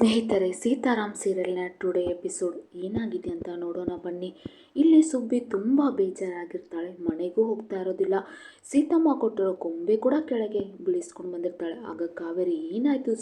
ಸ್ನೇಹಿತರೆ, Sitaram ಸೀರಿಯಲ್ನ today episode ಏನಾಗಿದೆ ಅಂತ ನೋಡೋಣ ಬನ್ನಿ. ಇಲ್ಲಿ ಸುಬ್ಬಿ ತುಂಬ ಬೇಜಾರಾಗಿರ್ತಾಳೆ, ಮನೆಗೂ ಹೋಗ್ತಾ ಇರೋದಿಲ್ಲ. ಸೀತಮ್ಮ ಕೊಟ್ಟಿರೋ ಕೊಂಬೆ ಕೂಡ ಕೆಳಗೆ ಬೀಳಿಸ್ಕೊಂಡು ಬಂದಿರ್ತಾಳೆ. ಆಗ ಕಾವೇರಿ ಏನಾಯಿತು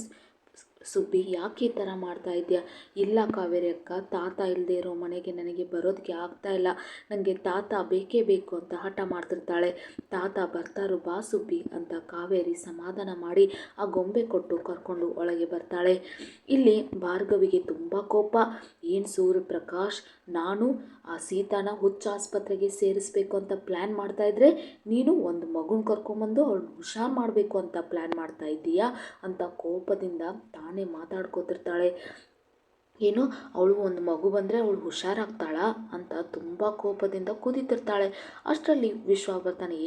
ಸುಬ್ಬಿ, ಯಾಕೆ ಈ ಥರ ಮಾಡ್ತಾ ಇದೆಯಾ? ಇಲ್ಲ ಕಾವೇರಿ ಅಕ್ಕ, ತಾತ ಇಲ್ಲದೆ ಇರೋ ಮನೆಗೆ ನನಗೆ ಬರೋದಕ್ಕೆ ಆಗ್ತಾ ಇಲ್ಲ. ನನಗೆ ತಾತ ಬೇಕೇ ಬೇಕು ಅಂತ ಹಠ ಮಾಡ್ತಿರ್ತಾಳೆ. ತಾತ, ಬರ್ತಾರೋ ಬಾ ಸುಬ್ಬಿ ಅಂತ ಕಾವೇರಿ ಸಮಾಧಾನ ಮಾಡಿ ಆ ಗೊಂಬೆ ಕೊಟ್ಟು ಕರ್ಕೊಂಡು ಒಳಗೆ ಬರ್ತಾಳೆ. ಇಲ್ಲಿ ಭಾರ್ಗವಿಗೆ ತುಂಬ ಕೋಪ. ಏನು ಸೂರ್ಯಪ್ರಕಾಶ್ ನಾನು ಆ ಸೀತಾನ ಹುಚ್ಚ ಆಸ್ಪತ್ರೆಗೆ ಸೇರಿಸ್ಬೇಕು ಅಂತ ಪ್ಲ್ಯಾನ್ ಮಾಡ್ತಾ ಇದ್ರೆ ನೀನು ಒಂದು ಮಗುನ ಕರ್ಕೊಂಬಂದು ಅವಳನ್ನ ಹುಷಾರು ಮಾಡಬೇಕು ಅಂತ ಪ್ಲ್ಯಾನ್ ಮಾಡ್ತಾ ಇದ್ದೀಯಾ? ಅಂತ ಕೋಪದಿಂದ ತಾನೇ ಮಾತಾಡ್ಕೋತಿರ್ತಾಳೆ. ಏನು ಅವಳು ಒಂದು ಮಗು ಬಂದರೆ ಅವಳು ಹುಷಾರಾಗ್ತಾಳ ಅಂತ ತುಂಬ ಕೋಪದಿಂದ ಕುದೀತಿರ್ತಾಳೆ ಅಷ್ಟರಲ್ಲಿ ವಿಶ್ವ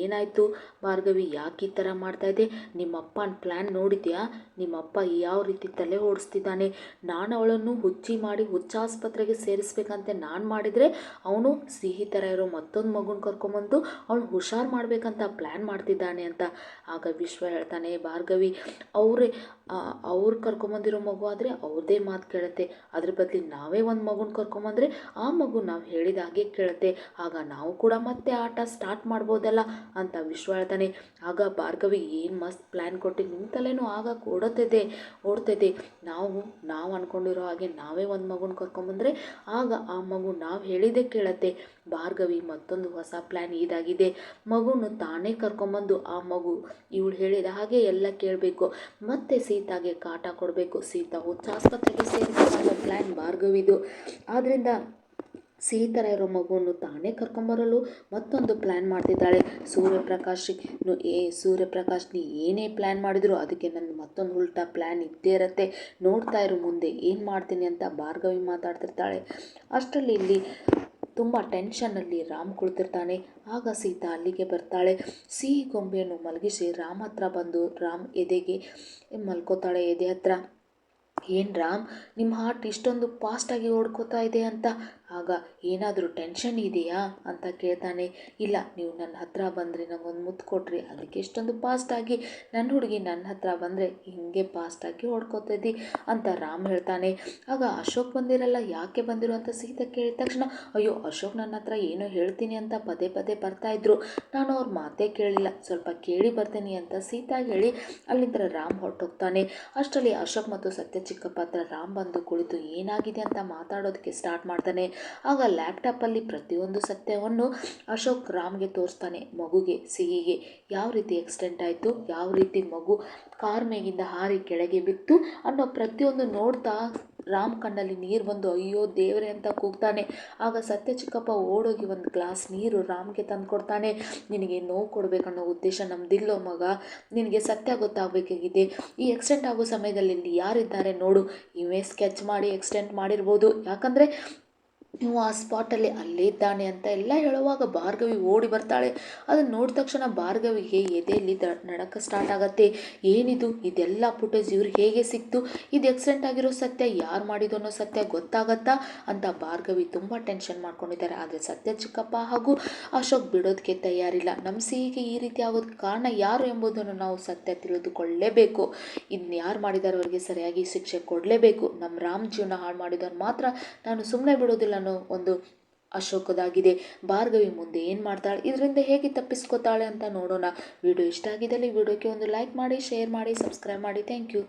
ಏನಾಯಿತು? ಭಾರ್ಗವಿ ಯಾಕೆ ಈ ಥರ ಮಾಡ್ತಾಯಿದ್ದೆ ನಿಮ್ಮಪ್ಪನ ಪ್ಲ್ಯಾನ್ ನೋಡಿದ್ಯಾ? ನಿಮ್ಮಪ್ಪ ಯಾವ ರೀತಿ ತಲೆ ಓಡಿಸ್ತಿದ್ದಾನೆ? ನಾನು ಅವಳನ್ನು ಹುಚ್ಚಿ ಮಾಡಿ ಹುಚ್ಚಾಸ್ಪತ್ರೆಗೆ ಸೇರಿಸ್ಬೇಕಂತ ನಾನು ಮಾಡಿದರೆ ಅವನು ಸಿಹಿ ಥರ ಇರೋ ಮತ್ತೊಂದು ಮಗುನ ಕರ್ಕೊಂಬಂದು ಅವಳು ಹುಷಾರು ಮಾಡಬೇಕಂತ ಪ್ಲ್ಯಾನ್ ಮಾಡ್ತಿದ್ದಾನೆ ಅಂತ. ಆಗ ವಿಶ್ವ ಹೇಳ್ತಾನೆ ಭಾರ್ಗವಿ, ಅವರೇ ಅವ್ರು ಕರ್ಕೊಂಬಂದಿರೋ ಮಗು ಆದರೆ ಅವ್ರದ್ದೇ ಮಾತು ಕೇಳುತ್ತೆ. ಅದ್ರ ಬದಲಿ ನಾವೇ ಒಂದು ಮಗುನ ಕರ್ಕೊಂಬಂದರೆ ಆ ಮಗು ನಾವು ಹೇಳಿದ ಹಾಗೆ ಕೇಳುತ್ತೆ. ಆಗ ನಾವು ಕೂಡ ಮತ್ತೆ ಆಟ ಸ್ಟಾರ್ಟ್ ಮಾಡ್ಬೋದಲ್ಲ ಅಂತ ವಿಶ್ವ ಹೇಳ್ತಾನೆ ಆಗ ಭಾರ್ಗವಿ ಏನು ಮಸ್ತ್ ಪ್ಲ್ಯಾನ್ ಕೊಟ್ಟು ನಿಮ್ಮ ತಲೆನೂ ಆಗ ಓಡುತ್ತಿದೆ ಓಡ್ತೈತೆ ನಾವು ನಾವು ಅಂದ್ಕೊಂಡಿರೋ ಹಾಗೆ ನಾವೇ ಒಂದು ಮಗುನ ಕರ್ಕೊಂಬಂದರೆ ಆಗ ಆ ಮಗು ನಾವು ಹೇಳಿದೆ ಕೇಳತ್ತೆ. ಭಾರ್ಗವಿ ಮತ್ತೊಂದು ಹೊಸ ಪ್ಲ್ಯಾನ್ ಇದಾಗಿದೆ. ಮಗುನು ತಾನೇ ಕರ್ಕೊಂಬಂದು ಆ ಮಗು ಇವಳು ಹೇಳಿದ ಹಾಗೆ ಎಲ್ಲ ಕೇಳಬೇಕು. ಮತ್ತೆ ಸೀತಾಗೆ ಕಾಟ ಕೊಡಬೇಕು. ಸೀತಾ ಹುಚ್ಚ ಆಸ್ಪತ್ರೆಗೆ ಸೇರಿಸಿ ಪ್ಲ್ಯಾನ್ ಭಾರ್ಗವಿದು ಆದ್ದರಿಂದ ಸೀತರ ಇರೋ ಮಗುವನ್ನು ತಾನೇ ಕರ್ಕೊಂಬರಲು ಮತ್ತೊಂದು ಪ್ಲ್ಯಾನ್ ಮಾಡ್ತಿದ್ದಾಳೆ. ಸೂರ್ಯಪ್ರಕಾಶ್ ಏ ಸೂರ್ಯಪ್ರಕಾಶ್ ನೀ ಏನೇ ಪ್ಲ್ಯಾನ್ ಮಾಡಿದ್ರು ಅದಕ್ಕೆ ನನ್ನ ಮತ್ತೊಂದು ಉಲ್ಟಾ ಪ್ಲ್ಯಾನ್ ಇದ್ದೇ ಇರುತ್ತೆ. ನೋಡ್ತಾ ಇರೋ ಮುಂದೆ, ಏನು ಮಾಡ್ತೀನಿ ಅಂತ ಭಾರ್ಗವಿ ಮಾತಾಡ್ತಿರ್ತಾಳೆ. ಅಷ್ಟರಲ್ಲಿ ಇಲ್ಲಿ ತುಂಬ ಟೆನ್ಷನ್ನಲ್ಲಿ ರಾಮ್ ಕುಳಿತಿರ್ತಾನೆ. ಆಗ ಸೀತಾ ಅಲ್ಲಿಗೆ ಬರ್ತಾಳೆ. ಸಿಹಿ ಗೊಂಬೆಯನ್ನು ಮಲಗಿಸಿ ರಾಮ್ ಹತ್ರ ಬಂದು ರಾಮ್ ಎದೆಗೆ ಮಲ್ಕೋತಾಳೆ ಎದೆ ಹತ್ರ. ಏನು ರಾಮ್ ನಿಮ್ಮ ಹಾರ್ಟ್ ಇಷ್ಟೊಂದು ಫಾಸ್ಟಾಗಿ ಓಡ್ಕೋತಾ ಇದೆ ಅಂತ ಆಗ ಏನಾದರೂ ಟೆನ್ಷನ್ ಇದೆಯಾ ಅಂತ ಕೇಳ್ತಾನೆ, ಇಲ್ಲ, ನೀವು ನನ್ನ ಹತ್ರ ಬಂದರೆ ನಂಗೊಂದು ಮುತ್ತು ಕೊಟ್ರಿ ಅದಕ್ಕೆ ಎಷ್ಟೊಂದು ಫಾಸ್ಟಾಗಿ ನನ್ನ ಹುಡುಗಿ ನನ್ನ ಹತ್ರ ಬಂದರೆ ಹಿಂಗೆ ಫಾಸ್ಟಾಗಿ ಹೊಡ್ಕೊತಿದ್ದಿ ಅಂತ ರಾಮ್ ಹೇಳ್ತಾನೆ. ಆಗ ಅಶೋಕ್ ಬಂದಿರಲ್ಲ, ಯಾಕೆ ಬಂದಿರೋ ಅಂತ ಸೀತಾ ಕೇಳಿದ ತಕ್ಷಣ, ಅಯ್ಯೋ, ಅಶೋಕ್ ನನ್ನ ಹತ್ರ ಏನೋ ಹೇಳ್ತೀನಿ ಅಂತ ಪದೇ ಪದೇ ಬರ್ತಾಯಿದ್ರು ನಾನು ಅವ್ರ ಮಾತೇ ಕೇಳಿಲ್ಲ, ಸ್ವಲ್ಪ ಕೇಳಿ ಬರ್ತೀನಿ ಅಂತ ಸೀತಾ ಹೇಳಿ ಅಲ್ಲಿಂದ ರಾಮ್ ಹೊರಟೋಗ್ತಾನೆ. ಅಷ್ಟರಲ್ಲಿ ಅಶೋಕ್ ಮತ್ತು ಸತ್ಯ ಚಿಕ್ಕಪ್ಪ ಹತ್ರ ರಾಮ್ ಬಂದು ಕುಳಿತು ಏನಾಗಿದೆ ಅಂತ ಮಾತಾಡೋದಕ್ಕೆ ಸ್ಟಾರ್ಟ್ ಮಾಡ್ತಾನೆ. ಆಗ ಲ್ಯಾಪ್ಟಾಪಲ್ಲಿ ಪ್ರತಿಯೊಂದು ಸತ್ಯವನ್ನು ಅಶೋಕ್ ರಾಮ್ಗೆ ತೋರಿಸ್ತಾನೆ. ಮಗುಗೆ, ಸಿಹಿಗೆ ಯಾವ ರೀತಿ ಎಕ್ಸಿಡೆಂಟ್ ಆಯಿತು, ಯಾವ ರೀತಿ ಮಗು ಕಾರ್ ಮೇಗಿಂದ ಹಾರಿ ಕೆಳಗೆ ಬಿತ್ತು ಅನ್ನೋ ಪ್ರತಿಯೊಂದು ನೋಡ್ತಾ ರಾಮ್ ಕಣ್ಣಲ್ಲಿ ನೀರು ಬಂದು, ಅಯ್ಯೋ ದೇವರೇ ಅಂತ ಕೂಗ್ತಾನೆ. ಆಗ ಸತ್ಯ ಚಿಕ್ಕಪ್ಪ ಓಡೋಗಿ ಒಂದು ಗ್ಲಾಸ್ ನೀರು ರಾಮ್ಗೆ ತಂದು ಕೊಡ್ತಾನೆ ನಿನಗೆ ನೋವು ಕೊಡಬೇಕನ್ನೋ ಉದ್ದೇಶ ನಮ್ಮದಿಲ್ಲೋ ಮಗ. ನಿನಗೆ ಸತ್ಯ ಗೊತ್ತಾಗಬೇಕಾಗಿದೆ. ಈ ಎಕ್ಸಿಡೆಂಟ್ ಆಗೋ ಸಮಯದಲ್ಲಿ ಇಲ್ಲಿ ಯಾರಿದ್ದಾರೆ ನೋಡು. ಇವೇ ಸ್ಕೆಚ್ ಮಾಡಿ ಎಕ್ಸಿಡೆಂಟ್ ಮಾಡಿರ್ಬೋದು. ಯಾಕಂದರೆ ನೀವು ಆ ಸ್ಪಾಟಲ್ಲಿ ಅಲ್ಲೇ ಇದ್ದಾನೆ ಅಂತ ಎಲ್ಲ ಹೇಳುವಾಗ ಭಾರ್ಗವಿ ಓಡಿ ಬರ್ತಾಳೆ. ಅದನ್ನು ನೋಡಿದ ತಕ್ಷಣ ಭಾರ್ಗವಿಗೆ ಎದೆಯಲ್ಲಿ ದ, ನಡಕ ಸ್ಟಾರ್ಟ್ ಆಗತ್ತೆ. ಏನಿದು? ಇದೆಲ್ಲ ಫುಟೇಜ್ ಇವ್ರು ಹೇಗೆ ಸಿಕ್ತು? ಇದು ಎಕ್ಸಿಡೆಂಟ್ ಆಗಿರೋ ಸತ್ಯ, ಯಾರು ಮಾಡಿದ್ದು ಅನ್ನೋ ಸತ್ಯ ಗೊತ್ತಾಗತ್ತಾ? ಅಂತ ಭಾರ್ಗವಿ ತುಂಬ ಟೆನ್ಷನ್ ಮಾಡ್ಕೊಂಡಿದ್ದಾರೆ. ಆದರೆ ಸತ್ಯ ಚಿಕ್ಕಪ್ಪ ಹಾಗೂ ಅಶೋಕ್ ಬಿಡೋದಕ್ಕೆ ತಯಾರಿಲ್ಲ. ನಮ್ಮ ಸಿಹಿಗೆ ಈ ರೀತಿ ಆಗೋದಕ್ಕೆ ಕಾರಣ ಯಾರು ಎಂಬುದನ್ನು ನಾವು ಸತ್ಯ ತಿಳಿದುಕೊಳ್ಳಲೇಬೇಕು ಇದನ್ನ ಯಾರು ಮಾಡಿದಾರವರಿಗೆ ಸರಿಯಾಗಿ ಶಿಕ್ಷೆ ಕೊಡಲೇಬೇಕು? ನಮ್ಮ ರಾಮ್ ಜೀವನ ಹಾಳು ಮಾಡಿದವ್ರು ಮಾತ್ರ ನಾನು ಸುಮ್ಮನೆ ಬಿಡೋದಿಲ್ಲ ಅನ್ನೋ ಒಂದು ಅಶೋಕದಾಗಿದೆ. ಭಾರ್ಗವಿ ಮುಂದೆ ಏನು ಮಾಡ್ತಾಳೆ? ಇದರಿಂದ ಹೇಗೆ ತಪ್ಪಿಸ್ಕೋತಾಳೆ ಅಂತ ನೋಡೋಣ. ವಿಡಿಯೋ ಇಷ್ಟ ಆಗಿದ್ದಲ್ಲಿ ವಿಡಿಯೋಕ್ಕೆ ಒಂದು ಲೈಕ್ ಮಾಡಿ, ಶೇರ್ ಮಾಡಿ, ಸಬ್ಸ್ಕ್ರೈಬ್ ಮಾಡಿ. Thank you.